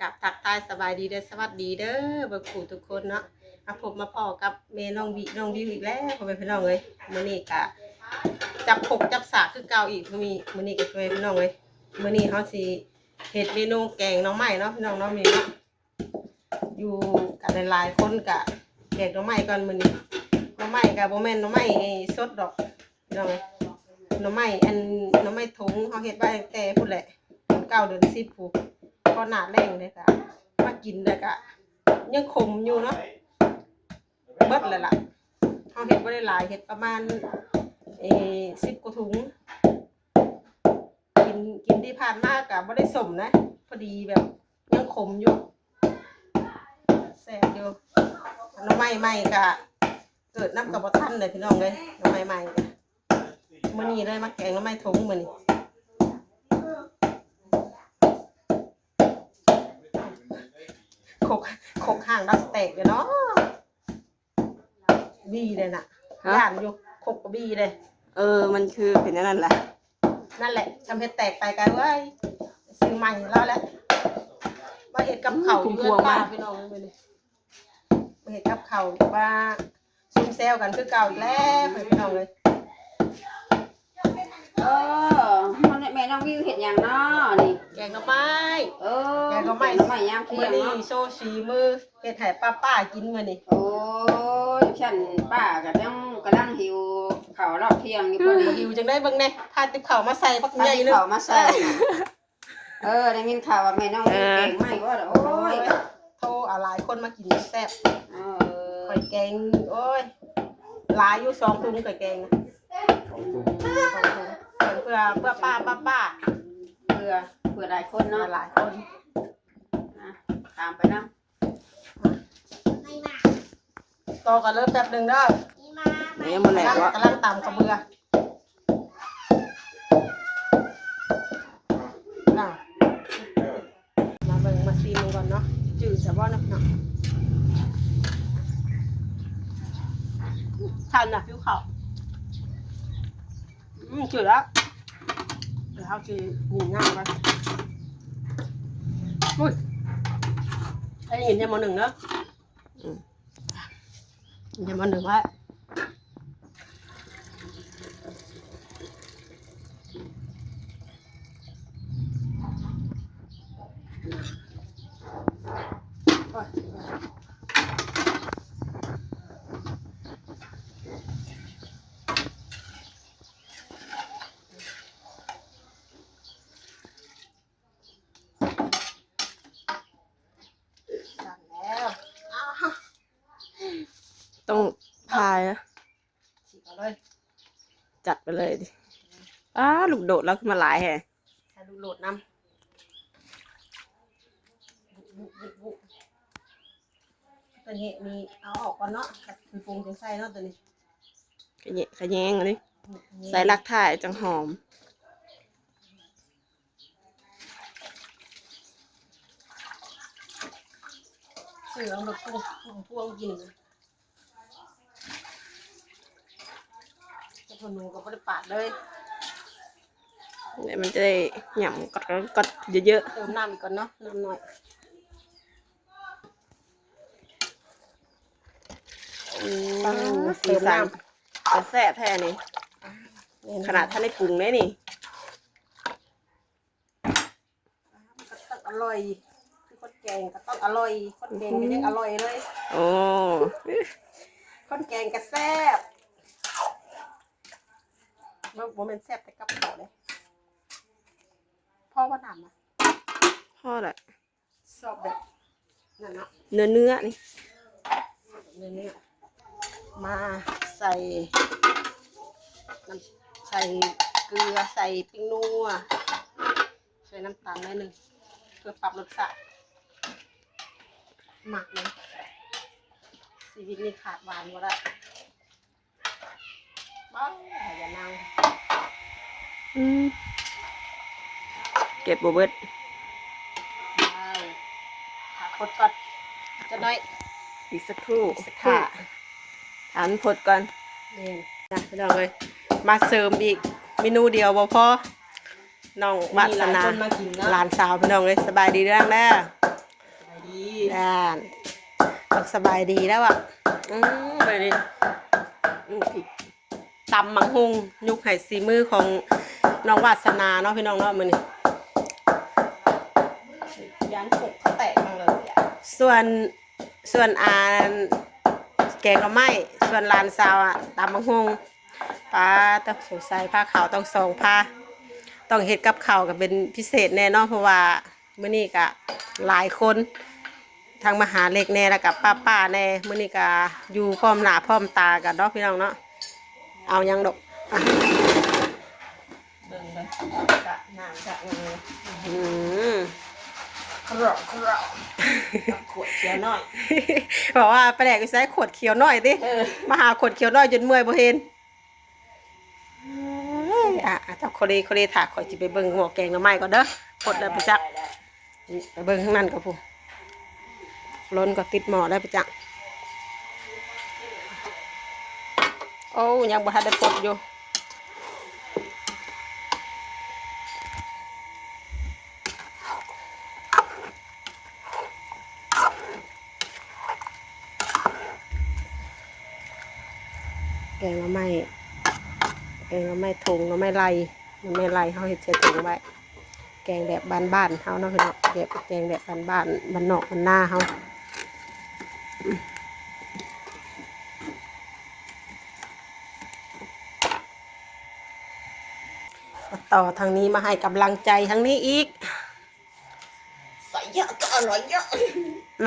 กับทักทายสบายดีเด้อสวัสดีเด้อเบิกผู้ทุกคนเนาะมาพบมาพอกับเมน้องวิน้องวิวอีกแล้วพ่อแม่พี่น้องเอ้ยมื้อนี้ก็จับพกจับสากคือเก่าอีกมีมื้อนี้ก็พ่อแม่พี่น้องเอ้ยมื้อนี้เฮาสิเฮ็ดเมนูแกงน้องใหม่เนาะพี่น้องเนาะมีเนาะอยู่กันหลายๆคนก็แกงน้องใหม่ก่อนมื้อนี้น้องใหม่ก็บ่แม่นน้องใหม่สดดอกพี่น้องเอ้ย หน้องใหม่อันหน้องใหม่ถุงเฮาเฮ็ดไว้ตั้งแต่พุ่นแหละเดือนเก้าเดือน10พู้นก็หนาแรงเลยค่ะมากินเลยค่ะยังขมอยู่เนาะเบิดเลยล่ะเขาเห็ดไม่ได้หลายเห็ดประมาณเอสิบกว่าถุง กินกินที่ผ่านมากกับไม่ได้สมนะ พอดีแบบยังขมอยู่แสบอยู่น้ำไม้ใหม่กะเกิดน้ำกับบ่ทันเลยพี่น้องเลยน้ำไม้ใหม่ มื่อนี้เลยมาแกงน้ำไม้ถุงมื่อนี้ขกขกห่างดัสเตกเลยเนาะบีเลยน่ะฮะ ย่านอยู่ขกกับบีเลย เออ มันคือเป็นอันนั่นแหละ นั่นแหละทำให้แตกไปกันเว้ยซื้อใหม่แล้วแหละมาเห็ดกับเขาวอยู่เพื่อนป้าพี่น้องเลยนี่มาเห็ดกับเขาวว่าซุ่มแซวกันคือเก่าอีกแล้วพี่น้องเลย เออมันแม่น้องวิวเห็นอย่างน้อนี่ แกงก็ไม้เออแกงก็ไม่แกงไม่ยามเที่มื่ยองนี้เนาะ โซชีมือเห็ดให้ป้าป้าๆกินมื่อนี้โอ้ยฉันป้าก็ต้องกำลังหิวข้าวรอบเที่ยงอยู่พอดีหิวจังได้เบิ่งแน่พาติบเข่าวมาใส่ปักป้าใหญ่ที่นึง ข้าวมาใส่น่ะเออได้ยินข่าวว่าแม่น้องวิวเก่งไหมว่าโอ้ยโทรเอาหลายคนมากินแซ่บเอข่ออยแกงโอ้ยหลายอยู่สองถุงข่อยแกงนะสองถุง เพื่อเพื่อเพื่อป้าป้าป้าเพื่อเพื่อหลายคนเนาะหลายคนอะตามไปนะโตกันเริ่มแป๊บหนึ่งเด้อเดี๋ยวมันแหลกกำลังวะกำลังตำกระเบือน่ะมาเบิ่งมาซีมก่อนเนาะจืดแต่ว่าเนาะเนาะทันอะผิวขาวอืมจืดแล้วเดี๋ยวเขาจะหนีง่ายไปอุ้ยไอ้ยินยังมาหนึ่งเนอะยังมาหนึ่งไว้สั่นแล้วอ้าว ต้องพายนะฉีกเอาเลยจัดไปเลยดิอ้าลูกโดดแล้วขึ้นมาหลายแฮะใช้ลูกโหลดน้ำบุบบุบบุบตัวนี้มีเอาออกก่อนเนาะคือปรุงจังใส่เนาะตัวนี้ขยะขยงอันนี้ใส่ลักถ่ายจังหอมซื้อเอารถกุ้งกุ้งพวงกิน จะพนูก็ไม่ได้ปาดเลยเดี๋ยวมันจะได้หย่ำกดกดกดเยอะเติมน้ำอีกก่อนเนาะน้ำหน่อยๆอืมสีสันจะแซ่บแท้นี่ ขนาดท่านได้ปรุงได้นี่ ก็ต้องอร่อยคือคนแกงก็ต้องอร่อยคนแกงก็ยังอร่อยเลย โอ้ คนแกงก็แซ่บ บ่บ่แม่นแซ่บแต่กับเขาเลยพ่อว่าน้ำนะพ่อแหละชอบแบบนั่นเนาะเนื้อเนื้อนี่เนื้อเนี่ยมาใส่น้ำใส่เกลือใส่ปิ้งนัวใส่น้ำตาลหน่อยหนึ่งเพื่อปรับรสชาติหมักเลยชีวิตนี้ขาดหวานก็ได้ บ้างอย่านั่งอืมเก็บบัวเบิดได้ขาดคดก่อนจะน้อยอีกสักครู่อีกสักครู่ค่ะถามพดก่อนนี่นะพี่น้องเลยมาเสริมอีกเมนูเดียวบ่พอน้องวาสนามีหลยคนมากินเนาะหลานสาวพี่น้องเลยสบายดีเรื่องแน่สบายดีด้านต้องสบายดีแล้วอะ อืมไปนี่อืมผิด ตำมังหุงยุคไห่สีมือของน้องวาสนาเนาะพี่น้องเนาะมือนี่ยันหกเขาแตกมาเลยอะส่วนส่วนอานแกงก็ไม่ส่วนหลานสาวอะตำมังหุงปลาต้องสงสัยผ้าขาวต้องสองผ้าต้องเฮ็ดกับข้าวกับเป็นพิเศษแน่เนอนเพราะว่ามื้อนี้ก็หลายคนทางมหาเล็กแน่แล้วกับป้าป้าๆแน่มื้อนี้ก็อยู่พร้อมหน้าพร้อมตากันเนาะพี่น้องเนาะ เอายังดอกอะเบิ่งเลยกะหนางกะเงยอืมกรอบกรอบขวดเขียวหน่อยบอกว่าไปแดกไปใช้ขวดเขียวหน่อยดิเออมาหาขวดเขียวหน่อยจนเมื่อยบ่เห็นเอ้ยอะอะเจ้าโคเรโคเรถากขอยจิไปเบิ่งหม้อแกงหน่อไม้ก่อนเด้อขดแล้วไปจักได้ไปเบิ่งข้างนั้นก็พูล้นก็ติดหม้อได้ไปจัก อ้ยังบ่ทันได้ปลดอยู่แกงหน่อไม้แกงหน่อไม้ทงหน่อไม้ไรหน่อไม้ไรเขาเห็ดใส่ถุงไว้แกงแบบบ้านๆเขาเนาะพี่น้องแบบแกงแบบบ้านๆบ้านนอกบ้านหน้าเขา ต่อทางนี้มาให้กำลังใจทางนี้อีกใส่เยอะก็อร่อยเยอะ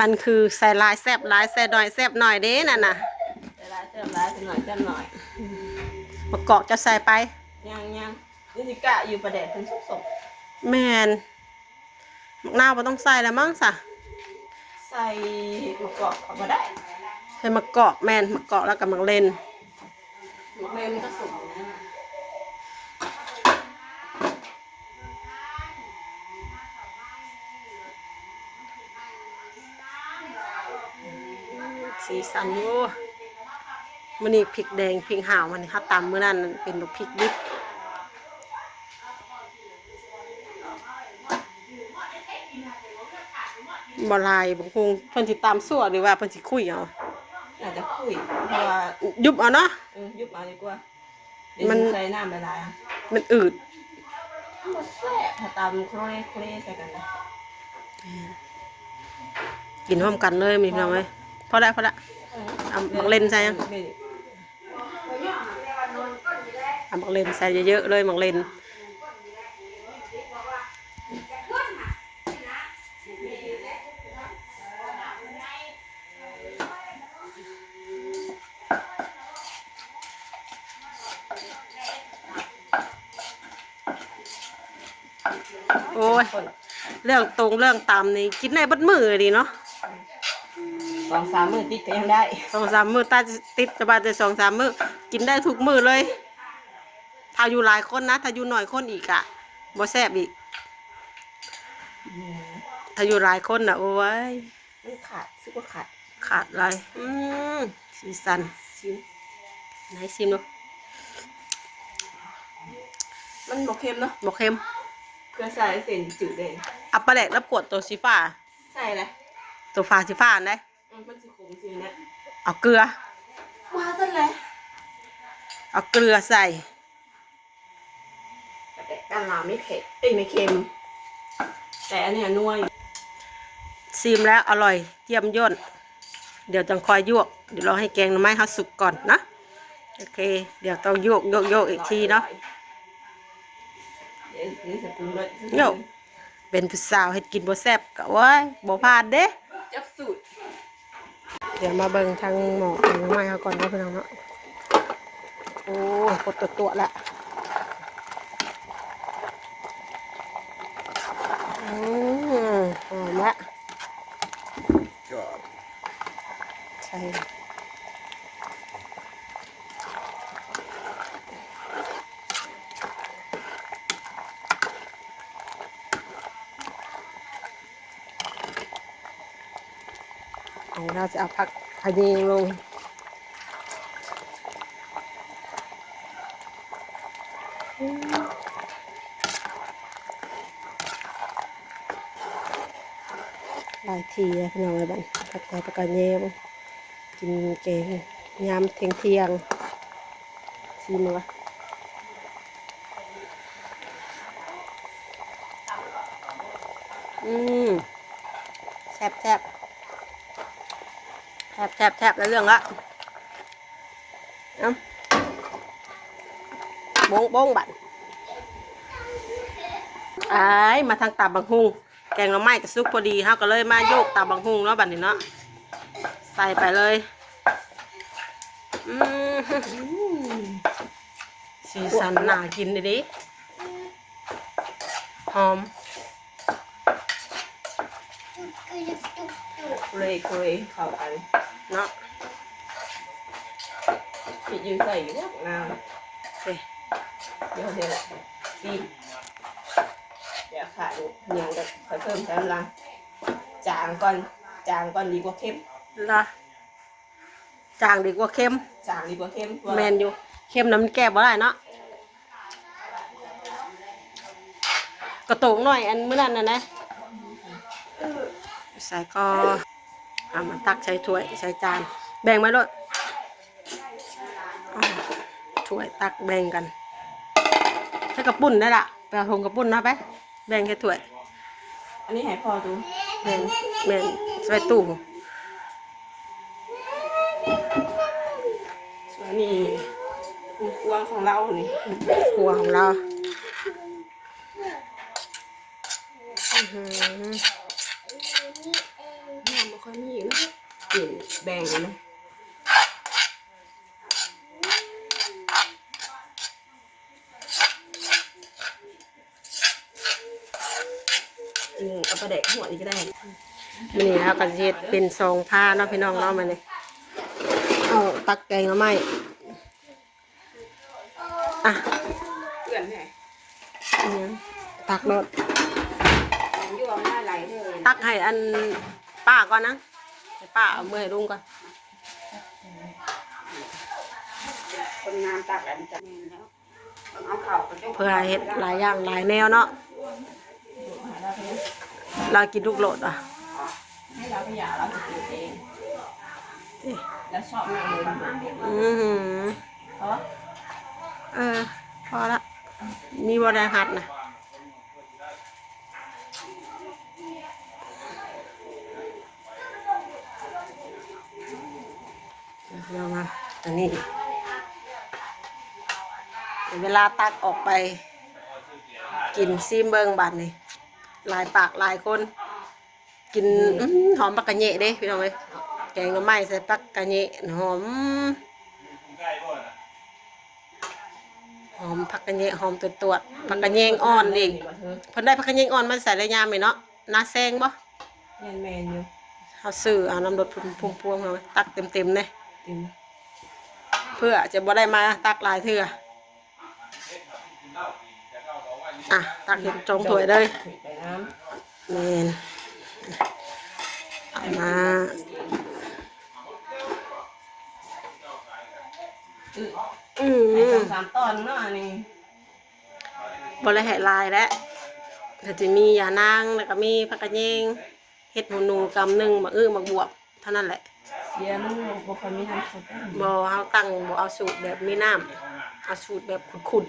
มันคือใส่ลายแซบลายใส่หน่อยแซบหน่อยเด้นั่นน่ะเวลาเติมร้ายหน่อยเติมหน่อยมะกอกจะใส่ไปยังยังนี่สิกะอยู่ประเด็นเป็นสุกสกแมนมะนาวบ่ต้องใส่แล้วมั้งสะใส่มะกอกเอามาได้ใส่มะกอกแมนมะกอกแล้วกับมะเล่นมะเมมันก็สุกนะ สีสันอยู่มันนี่พริกแดงพริกห่าวมันถ้าตำมื้อนั้นมันเป็นแบบพริกดิบบลายบางคงเพิ่นสิตำสั่วหรือว่าเพิ่นสิคุยเอาอาจจะคุยเพราะว่ายุบเอาเนาะเออยุบเอาดีกว่าเดี๋ยวมันใส่น้ำละลายอะมันอืดมันแซ่บถ้าตำโครเล่โครเล่ใส่กันนะกินพร้อมกันเลยมีพี่น้องไหม พอได้พอได้เอามักเลนใส่ยังเอามักเลนใส่เยอะๆเลยมักเลนโอ้ยเรื่องตรงเรื่องตามนี่กินได้บัดมือดีเนาะ สองสามมื้อติดก็ยังได้สองสามมือตาติดสบายแต่สองสามมือกินได้ทุกมือเลย ถ้าอยู่หลายคนนะ ถ้าอยู่หน่อยคนอีกอะบ่แซ่บอีก ถ้าอยู่หลายคนน่ะโอ้ยมันขาดซึกว่าขาด ขาดอะไรอืมสีสันชิมไหนชิมดูมันบกเค็มเนาะบ่เค็มเกลือใส่เส้นจืดเลยอัปปะแหลกแล้วปวดตัวสีฟ้า ใส่เลยตัวฟ้าสีฟ้าอันได้อื มมันสิขมสิเนี่ยเอาเกลือว่าซะเลยเอาเกลือใส่ แต่กันลาไม่เผ็ดเอ้ยไม่เค็ม แต่อันเนี้ยนัวอยู่ชิมแล้วอร่อยเยี่ยมยนเดี๋ยวจังคอยยวกเดี๋ยวเราให้แกงหน่อไม้เขาสุกก่อนนะโอเค เดี๋ยวต้องโยกโยกโยกอีกทีเนาะเดี๋ยวนี่ใส่ปรุงรสโยกเป็นผู้สาวเฮ็ดกินบ่แซ่บก็เว้ยบ่พลาดเด้ จับสูตร เดี๋ยวมาเบิ่งทางหมอแกงหน่อไม้เขาก่อนเนาะพี่น้องเนาะโอ้ยปวดตัวตัวละอืมหอมละใช่ เราจะเอาผักพะเยงลงหลายทีนพี่น้องเลยบันผัดไทยกลาเยี่ยมกินแกงยามเทียงเทียงซีมัวอืมแซ่บแซ่บ แซ่บแซ่บแซ่บแล้วเรื่องละเอ้าบงบงบัดอ้ยมาทางตาบังฮุงแกงหน่อไม้กับซุกพอดีเฮาก็เลยมาโยกตาบังฮุงเนาะบัดนี้เนาะใส่ไปเลยอืมสีสันน่ากินดิดิหอมเลยคุยเข้ากัน เนาะพี่ยืนใส่อยู่ว่าน้เฮ้ยำเดี๋ยวเดี๋ยวตีเดี๋ยวขาดเหนียวกับค่อยเพิ่มกำลังจางก่อนจางก่อนดีกว่าเข้มละจางดีกว่าเค็มจางดีกว่าเข้มแมนอยู่เค็มน้ำมันแก้บ่ได้เนาะกระโตกหน่อยอันมื้อนั้นน่ะนะใส่ก็ เอามาตักใส่ถ้วยใส่จาน แบ่งมาด้วยถ้วยตักแบ่งกันใช้กระปุ่นได้ละไปเอาถุงกระปุ่นนะไป แบ่งแค่ถ้วย อันนี้ให้พอดูแบ่งแบ่งใส่ตู้ส่วนนี้กวางของเรานี่ครัวของเราอือหือ น้ำไม่ค่อยมีนะกลิ่น แบ่งกันนะอืมเอาไปแดกหัวนี่ก็ได้มันนี่ครับก็สิเฮ็ดเป็นซองผ้าเนาะพี่น้องเนาะมันนี่เอาตักแกงเอาไหมอะเพื่อนไงอันนี้ตักรถยั่วมาไหลเลยตักให้อันป้าก่อนนะให้ ป้าเอามือให้ลุงก่อนคนงานตักอันจะแม่นแล้วเอาเข่าไปจ้เพื่อเฮ็ดหลายอย่างหลายแนวเนาะเรากินลูกโหลดอะให้เราขยะเราจะกินเองแล้วชอบแม่เลยอือหือเพราะว่าเออพอละมีบริหัดนะเรามา อันนี้เวลาตักออกไป กินซีมเบิงบัดนี่หลายปากหลายคน กินอื้อหือหอมปักกะเนะเด้พี่น้องเอ้ยแกงหน่อไม้ใส่ปักกะเนะหอมหอมผักกระเยงหอมตัวตัวๆผักกระเยงอ่อนอีกเพิ่นได้ผักกระเยงอ่อนมาใส่ระยามไหมเนาะนาแซงบ่แมนแมนอยู่เฮาซื้อเอาน้ำรดพุ่มๆพวงมาไว้ตักเต็มๆเลยเต็มเพื่อจะบ่ได้มาตักหลายเทื่ออะตักเห็นจงถ้วยเลยถูกไปน้แม่นเอามาำอืออืให้มสองสามตอนเนาะอันนี่บ่ได้ให้ลายแล้วแต่จะมียานางแล้วก็มีผักกระเยงเฮ็ดหมูหนูกำหนึงมะอื้อมะบวบเท่านั้นแหละ เสียมันบ่ค่อยมีน้ำสดบอเอาตั้งบอเอาสูตรแบบมีน้ำเอาสูตรแบบขุ่น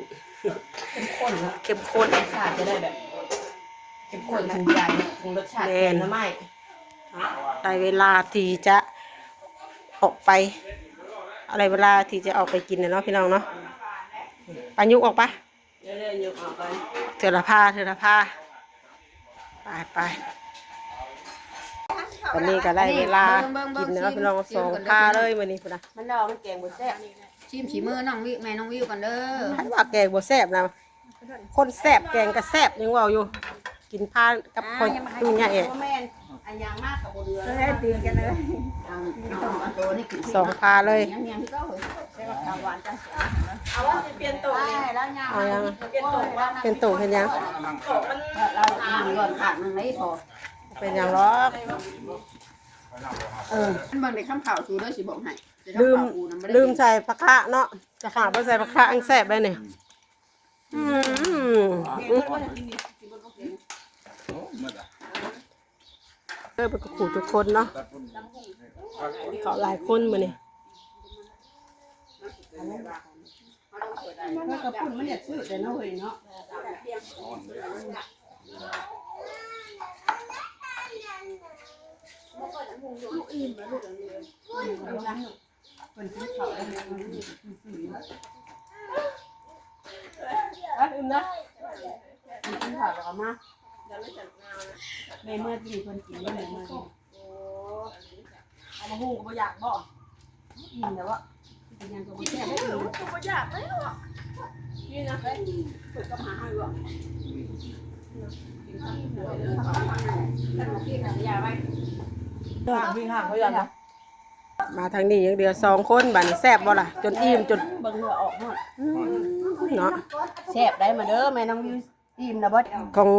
เข้มข้นนะๆเข้มข้น รสชาติจะได้แบบเข้มข้นถูกใจถูกรสชาติแมแกนงหน้ำไม้ได้เวลาที่จะออกไป อะไรเวลาที่จะออกไปกินนะเนาะพี่น้องเนาะปายุกออกปะ เรื่อยๆยกออกไปเถื่อละผ้าเถื่อละผ้าไปไป วันนี้ก็ได้เวลากินเนาะพี่น้องสองผ้าเลยวันนี้พุ่นนะมันแล้วมันแกงบนแซ่บชิมฉีมือน้องวิวแม่น้องวิวกันเด้อท่านว่าแกงบ่แซ่บนะคนแซ่บแกงก็แซ่บยังเว่าอยู่ กินผ้ากับคนดูเนี่ยเองแม่นอันยางมากกับบเรือเลยตีกันเลยเอาเอาเอาตัวนี้กินสองผ้าเลยยังยังที่ก็เหยใช่ว่าตาหวานจ้ะเอาว่าจะเปลี่ยนตัวนี่แล้วยังเอายังเปลี่ยนตัวว่าเป็นตู่เป็นยังตัวมันเราทำก่อนขาดมันไม่พอ เป็นยังหรอกเออบางในข้ามข่าวชูด้วยสิบอกให้ลืมลืมใส่ผักคะเนาะจะขาดไปใส่ผักคะอังแซ่บได้เนี่ยอืมเออไปกับขู่ทุกคนเนาะเขาหลายคนมาเนี่ยมันกระปุ่นมันอยากซื้อแต่เนาะ เฮ้ยเนาะอันอื่นนะกินข้าวแล้วก็มาในเมื่อที่คนกินในเมื่อที่เอามาหูก็บ่อยากบอกอิ่มแล้วว่าเป็นยังก็บ่แซ่บได้อยู่ก็บ่อยากเลยอะนี่นะเปิดก็หาให้ว่าแล้วก็กินกับยาไว้ วิ่งห่างเขาอย่างนะมาทางนี้อย่างเดียวสองคนบัดนแซบบ่ล่ะ จนอิ่มจนเบิ่งเหงื่อออกหมดเนาะแซบได้มาเด้อแม่น้องวิวอิ่มแล้วบ่ของ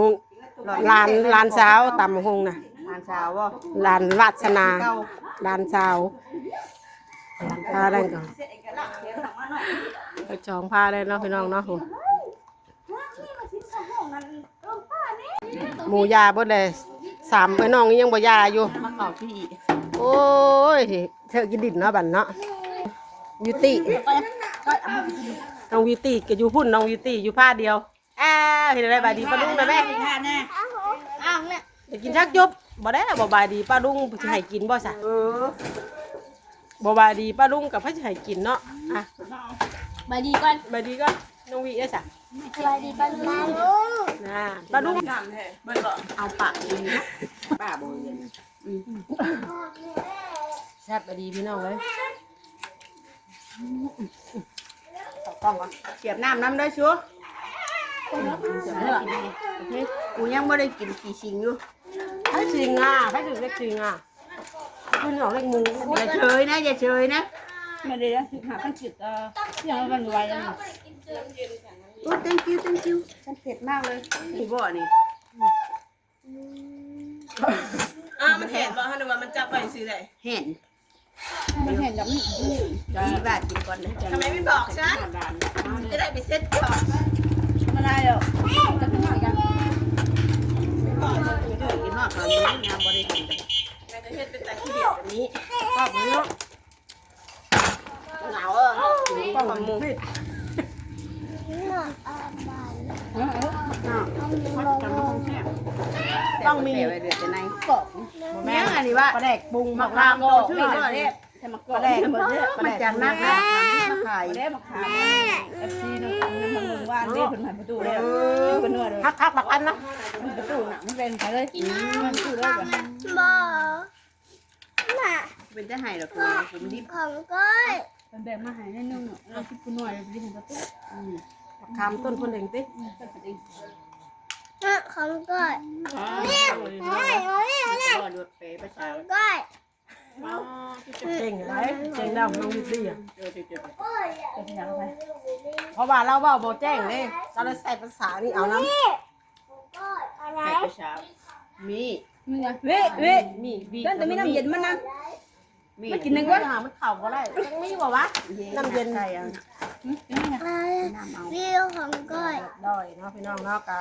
ลานลานสาวตำหงน่ะทานเช้าบ่ลานวาสนาลานสาวพาได้ก่อนไปจองพาได้เนาะพี่น้องเนาะหหมูยาเบ่ได้ สามไอ้น้องยังบ่ยาอยู่มาเข้าที่โอ้ยเธอกินดินเนาะบัดเนาะวิวตี้น้องวิวตี้ก็อยู่พุ่นน้องวิวตี้อยู่ผ้าเดียวอ้าวเห็นอะไรบายดีป้าลุงนะแม่ทานแน่ไปกินชักจบบ่ได้บ่บายดีป้าลุงสิให้กินบ่ซะเออบ่บายดีป้าลุงกับเพิ่นสิให้กินเนาะอะบายดีก่อนบายดีก็น้ องวิได้ซะสบายดีป้าลุงน่ะป้าลุงเอาปากดีนะป้าบ่เรียนแซ่บบายดีพี่น้องเอ้ยต้องก่อนเสียบน้ำน้ำได้ชัวกูยังไม่ได้กินกี่ชิงอยู่ไผสิงอะไผสิเล็กสิงอะเพิ่นเอาเล็กหมูอย่าเฉยนะอย่าเฉยนะไม่ได้นะหาข้าวจิตเอ่อยังวันไว้แล้ว โอ้ thank you thank you ฉันเผ็ดมากเลยนี่บ่นี่อ้ามันเห็นบ่ฮั่นว่ามันจับไปซื้อได้เห็นมันเห็นแบบนี้ดีบาทกินก่อนนะทำไมไม่บอกฉันจะได้ไปเซ็ตก่อนไม่ได้หรอกจะขึ้นหน่อยกันกินฮอดตอนนี้งามบ่ได้กินแม่จะเฮ็ดเป็นแต่ขี้เดียวแบบนี้ชอบเนาะหนาวเออ ป้องหมู ต้ องมีเดือดในกรอบแม่อันนี้ว่าปลาแดกปรุงมะมะขามขามโตชื่อว่าเนี่ยใช่มะกปรอลาบแดกมันจากนักหาทำที่มาขายได้มะขามเอฟซีนึงน้ำมันมึงว่าเรียกคนผ่านประตูแล้วเป็นนวดเลยทักทักบักอันนะประตูหนักไม่เป็นไปเลยมันคือเลยแบบเป็นจะให้หรอกคือผมดิบมันแบ่งมาหายนิดนึงเราคิดกูหน่อยไปถึงประตูบักขามต้นคนเองติ ของก้อยก็หยุดเปภาษาก้อยเก่งไรเก่งดำน้องวิซี่อะเจอเจอเจอเป็นยังไงเพราะว่าเราเว้าบ่แจ้งเด้เราเลยใส่ภาษานี่เอาน้ก้อยอะไรให้ภาษามีมึงอะเว้ยเว้ำมีบีนั่นแต่ไม่น้ำเย็นมันนะมีไม่กินนึงว่าหามันเข่าบ่ได้ต้องมีบ่วะน้ำเย็นใส่เอาอะไรวิวของก้อยดอยเนาะพี่น้องเนาะกะ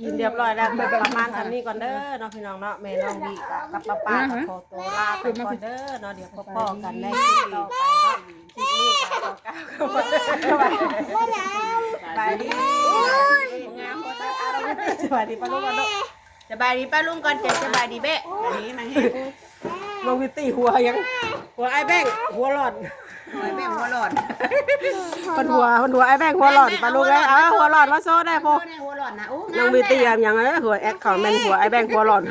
อิ่มเรียบร้อยแล้วแบบประมาณทำนี้ก่อนเด้อเนาะพี่น้องเนาะแม่น้องวีกะกับป้าป้ากับขอตัวลาไปก่อนเด้อเนาะเดี๋ยวพบกันในคลิปต่อไปเนาะคลิปนี้ก็ขอกล่าวคำว่าสบายดีงามบ่ได้อารมณ์สบายดีป้าลูกป้าลูกสบายดีป้าลุงก่อนเจ็บสบายดีเบ๊ะอันนี้มันให้ลงวิตี้หัวยังหัวไอ้แบงหัวหลอด หอยแม่หัวหลอดคนหัวคนหัวไอ้แบงหัวหลอดป้าลูกเลยเอาหัวหลอดมาโซ่ได้พอหัวหลอดนะโอ้น้องวิตี้ยังยังเอ้ยหัวแอคเขาแม่นหัวไอ้แบงหัวหลอด